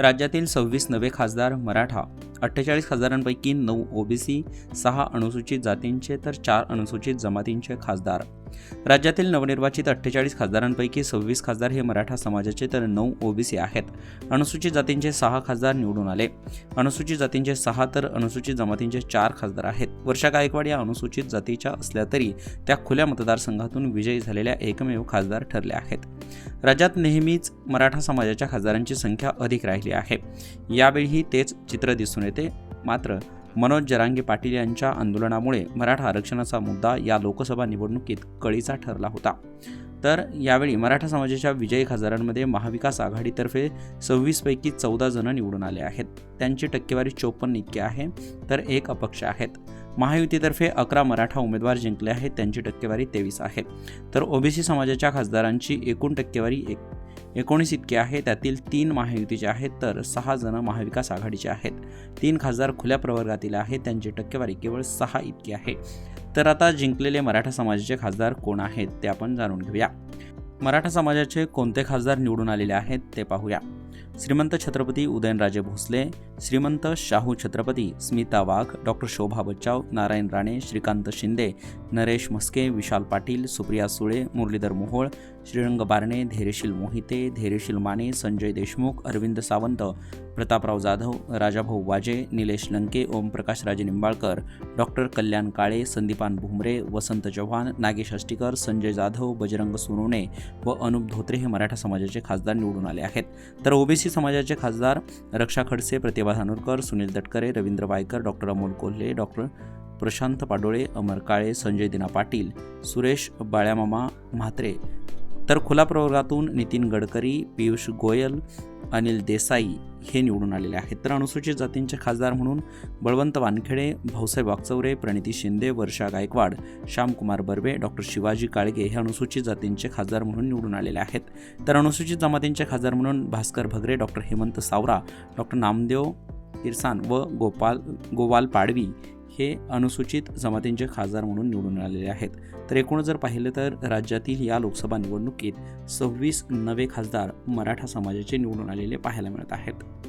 राज्यातील सव्वीस नवे खासदार मराठा अठ्ठेचाळीस खासदारांपैकी नऊ ओबीसी सहा अनुसूचित जातींचे तर चार अनुसूचित जमातींचे खासदार. राज्यातील नवनिर्वाचित अठ्ठेचाळीस खासदारांपैकी सव्वीस खासदार हे मराठा समाजाचे तर नऊ ओबीसी आहेत. अनुसूचित जातींचे सहा खासदार निवडून आले. अनुसूचित जातींचे सहा तर अनुसूचित जमातींचे चार खासदार आहेत. वर्षा गायकवाड या अनुसूचित जातीच्या असल्या तरी त्या खुल्या मतदारसंघातून विजयी झालेल्या एकमेव खासदार ठरल्या आहेत. राज्यात नेहमीच मराठा समाजाच्या खासदारांची संख्या अधिक राहिली आहे. यावेळीही तेच चित्र दिसून येते. मात्र मनोज जरांगे पाटील यांच्या आंदोलनामुळे मराठा आरक्षणाचा मुद्दा या लोकसभा निवडणुकीत कळीचा ठरला होता. तर यावेळी मराठा समाजाच्या विजयी खासदारांमध्ये महाविकास आघाडीतर्फे सव्वीसपैकी चौदा जण निवडून आले आहेत. त्यांची टक्केवारी चोपन्न इतकी आहे तर एक अपक्ष आहेत. महायुतीतर्फे अकरा मराठा उमेदवार जिंकले आहेत त्यांची टक्केवारी तेवीस आहे. तर ओबीसी समाजाच्या खासदारांची एकूण टक्केवारी एक एकोणीस इतकी आहे त्यातील तीन महायुतीचे आहेत तर सहा जण महाविकास आघाडीचे आहेत. तीन खासदार खुल्या प्रवर्गातील आहेत त्यांची टक्केवारी केवळ सहा इतकी आहे. तर आता जिंकलेले मराठा समाजाचे खासदार कोण आहेत ते आपण जाणून घेऊया. मराठा समाजाचे कोणते खासदार निवडून आलेले आहेत ते पाहूया. श्रीमंत छत्रपती उदयनराजे भोसले श्रीमंत शाहू छत्रपती स्मिता वाघ डॉक्टर शोभा बच्चाव नारायण राणे श्रीकांत शिंदे नरेश मस्के विशाल पाटील सुप्रिया सुळे मुरलीधर मोहोळ श्रीरंग बारणे धैर्यशील मोहिते धैर्यशील माने संजय देशमुख अरविंद सावंत प्रतापराव जाधव राजाभाऊ वाजे निलेश लंके ओमप्रकाश राजे निंबाळकर डॉक्टर कल्याण काळे संदीपान भुमरे वसंत चव्हाण नागेश अष्टीकर संजय जाधव बजरंग सोनवणे व अनुप धोत्रे हे मराठा समाजाचे खासदार निवडून आले आहेत. तर ओबीसी समाजाचे खासदार रक्षा खडसे प्रतिभा धानोरकर सुनील तटकरे रवींद्र वायकर डॉक्टर अमोल कोल्हे डॉक्टर प्रशांत पाडोळे अमर काळे संजय दिना पाटील सुरेश बाळ्यामामा म्हात्रे तर खुला प्रवर्गातून नितीन गडकरी पियुष गोयल अनिल देसाई हे निवडून आलेले आहेत. तर अनुसूचित जातींचे खासदार म्हणून बळवंत वानखेडे भाऊसाहेब वागचौरे प्रणिती शिंदे वर्षा गायकवाड श्यामकुमार बर्वे डॉक्टर शिवाजी काळगे हे अनुसूचित जातींचे खासदार म्हणून निवडून आलेले आहेत. तर अनुसूचित जमातींचे खासदार म्हणून भास्कर भगरे डॉक्टर हेमंत सावरा डॉक्टर नामदेव किरसान व गोपाल गोवाल पाडवी हे अनुसूचित जमातींचे खासदार म्हणून निवडून आलेले आहेत. तर एकूण जर पाहिलं तर राज्यातील या लोकसभा निवडणुकीत सव्वीस नवे खासदार मराठा समाजाचे निवडून आलेले पाहायला मिळत आहेत.